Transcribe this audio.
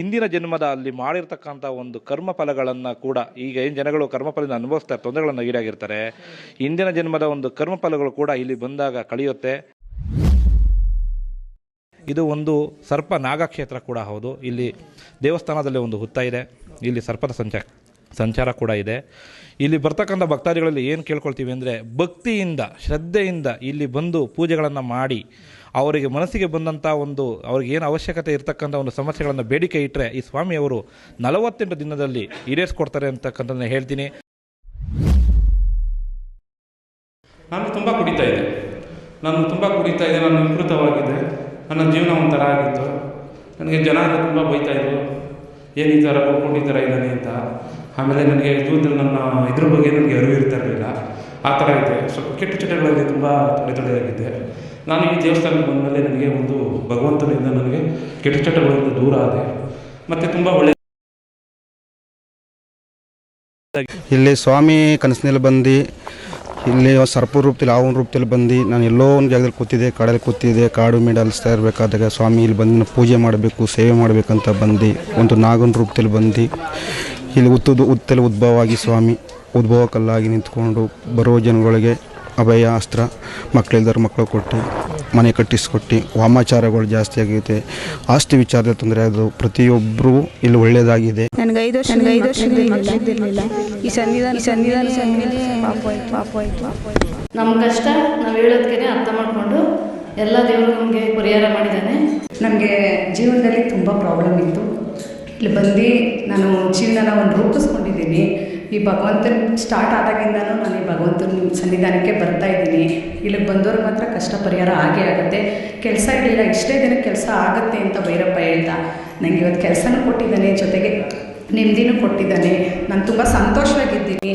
ಇಂದಿನ ಜನ್ಮದ ಅಲ್ಲಿ ಮಾಡಿರ್ತಕ್ಕಂಥ ಒಂದು ಕರ್ಮ ಫಲಗಳನ್ನು ಕೂಡ ಈಗ ಏನು ಜನಗಳು ಕರ್ಮಫಲದಿಂದ ಅನುಭವಿಸ್ತಾರೆ ತೊಂದರೆಗಳನ್ನು ಈಡಾಗಿರ್ತಾರೆ. ಇಂದಿನ ಜನ್ಮದ ಒಂದು ಕರ್ಮ ಫಲಗಳು ಕೂಡ ಇಲ್ಲಿ ಬಂದಾಗ ಕಳೆಯುತ್ತೆ. ಇದು ಒಂದು ಸರ್ಪ ನಾಗಕ್ಷೇತ್ರ ಕೂಡ ಹೌದು. ಇಲ್ಲಿ ದೇವಸ್ಥಾನದಲ್ಲಿ ಒಂದು ಹುತ್ತ ಇದೆ. ಇಲ್ಲಿ ಸರ್ಪದ ಸಂಚಾರ ಸಂಚಾರ ಕೂಡ ಇದೆ. ಇಲ್ಲಿ ಬರ್ತಕ್ಕಂಥ ಭಕ್ತಾದಿಗಳಲ್ಲಿ ಏನು ಕೇಳ್ಕೊಳ್ತೀವಿ ಅಂದರೆ ಭಕ್ತಿಯಿಂದ, ಶ್ರದ್ಧೆಯಿಂದ ಇಲ್ಲಿ ಬಂದು ಪೂಜೆಗಳನ್ನು ಮಾಡಿ ಅವರಿಗೆ ಮನಸ್ಸಿಗೆ ಬಂದಂಥ ಒಂದು, ಅವ್ರಿಗೆ ಏನು ಅವಶ್ಯಕತೆ ಇರತಕ್ಕಂಥ ಒಂದು ಸಮಸ್ಯೆಗಳನ್ನು ಬೇಡಿಕೆ ಇಟ್ಟರೆ ಈ ಸ್ವಾಮಿಯವರು ನಲವತ್ತೆಂಟು ದಿನದಲ್ಲಿ ಈಡೇರಿಸ್ಕೊಡ್ತಾರೆ ಅಂತಕ್ಕಂಥದ್ದನ್ನ ಹೇಳ್ತೀನಿ. ನಾನು ತುಂಬ ಕುಡಿತಾ ಇದ್ದೆ. ನಾನು ತುಂಬ ಕುಡಿತಾ ಇದ್ದೆ, ನಾನು ವಿಕೃತವಾಗಿದ್ದೆ ನನ್ನ ಜೀವನ ಒಂಥರ ಆಗಿತ್ತು ನನಗೆ ಜನ ತುಂಬ ಬೈತಾಯಿದ್ರು ಏನು ಈ ಥರ ಈ ಥರ ಇದ್ದಾನೆ ಅಂತ. ಆಮೇಲೆ ನನಗೆ ಜೀವನದಲ್ಲಿ ನನ್ನ ಇದ್ರ ಬಗ್ಗೆ ನನಗೆ ಅರಿವು ಇರ್ತಾ ಇರಲಿಲ್ಲ. ಆ ಥರ ಇದೆ. ಸ್ವಲ್ಪ ಕೆಟ್ಟ ಚಟಗಳಲ್ಲಿ ತುಂಬ ತೊಡೆ ತೊಡೆಯಾಗಿದ್ದೆ ನಾನು ಈ ದೇವಸ್ಥಾನಕ್ಕೆ ಬಂದಮೇಲೆ ನನಗೆ ಒಂದು ಭಗವಂತನಿಂದ ನನಗೆ ಕೆಟ್ಟ ಚಟಗಳಿಂದ ದೂರ ಆದೆ. ಮತ್ತು ತುಂಬ ಒಳ್ಳೆ ಇಲ್ಲಿ ಸ್ವಾಮಿ ಕನಸಿನಲ್ಲಿ ಬಂದು, ಇಲ್ಲಿ ಸರ್ಪ ರೂಪದಲ್ಲಿ ಆವನ್ ರೂಪದಲ್ಲಿ ಬಂದು, ನಾನು ಎಲ್ಲೋ ಒಂದು ಜಾಗದಲ್ಲಿ ಕೂತಿದ್ದೆ, ಕಾಡಲ್ಲಿ ಕೂತಿದ್ದೆ, ಕಾಡು ಮೇಡ ಅಲಿಸ್ತಾ ಇರಬೇಕಾದಾಗ ಸ್ವಾಮಿ ಇಲ್ಲಿ ಬಂದು ಪೂಜೆ ಮಾಡಬೇಕು, ಸೇವೆ ಮಾಡಬೇಕಂತ ಬಂದು, ಒಂದು ನಾಗನ ರೂಪದಲ್ಲಿ ಬಂದು, ಇಲ್ಲಿ ಉತ್ತದ ಉತ್ತಲ್ಲಿ ಉದ್ಭವವಾಗಿ ಸ್ವಾಮಿ ಉದ್ಭವ ಕಲ್ಲಾಗಿ ನಿಂತ್ಕೊಂಡು ಬರೋ ಜನಗಳಿಗೆ ಅಭಯ ಅಸ್ತ್ರ ಮಕ್ಕಳಿಲ್ದವ್ರ ಮಕ್ಕಳು ಕೊಟ್ಟು ಮನೆ ಕಟ್ಟಿಸ್ಕೊಟ್ಟು ವಾಮಾಚಾರಗಳು ಜಾಸ್ತಿ ಆಗೈತೆ ಆಸ್ತಿ ವಿಚಾರದ ತೊಂದರೆ ಅದು ಪ್ರತಿಯೊಬ್ಬರು ಇಲ್ಲಿ ಒಳ್ಳೆಯದಾಗಿದೆ. ನನಗೆ ಐದು ವರ್ಷ ನನಗೆ ಐದು ವರ್ಷ ಈ ಸನ್ನಿಧಾನ ಸನ್ನಿಧಾನ ಸನ್ನಿಧಾನ ಪಾಪ ಆಯ್ತು ಪಾಪ ಆಯ್ತು ಪಾಪ ಆಯ್ತು. ನಮ್ಮ ಕಷ್ಟ ನಾವು ಹೇಳೋದಕ್ಕೆ ಅರ್ಥ ಮಾಡಿಕೊಂಡು ಎಲ್ಲ ದೇವರು ನಮಗೆ ಪರಿಹಾರ ಮಾಡಿದ್ದಾನೆ. ನನಗೆ ಜೀವನದಲ್ಲಿ ತುಂಬ ಪ್ರಾಬ್ಲಮ್ ಇತ್ತು. ಇಲ್ಲಿ ಬಂದು ನಾನು ಜೀವನನ ಒಂದು ರೂಪಿಸ್ಕೊಂಡಿದ್ದೀನಿ. ಈ ಭಗವಂತನ ಸ್ಟಾರ್ಟ್ ಆದಾಗಿಂದನೂ ನಾನು ಈ ಭಗವಂತನ ಸನ್ನಿಧಾನಕ್ಕೆ ಬರ್ತಾ ಇದ್ದೀನಿ. ಇಲ್ಲಿಗೆ ಬಂದವ್ರಿಗೆ ಮಾತ್ರ ಕಷ್ಟ ಪರಿಹಾರ ಆಗೇ ಆಗುತ್ತೆ. ಕೆಲಸ ಇರಲಿಲ್ಲ, ಇಷ್ಟೇ ದಿನ ಕೆಲಸ ಆಗುತ್ತೆ ಅಂತ ಭೈರಪ್ಪ ಹೇಳ್ದ. ನನಗೆ ಇವತ್ತು ಕೆಲಸನೂ ಕೊಟ್ಟಿದ್ದಾನೆ, ಜೊತೆಗೆ ನೆಮ್ಮದಿನೂ ಕೊಟ್ಟಿದ್ದಾನೆ. ನಾನು ತುಂಬ ಸಂತೋಷವಾಗಿದ್ದೀನಿ.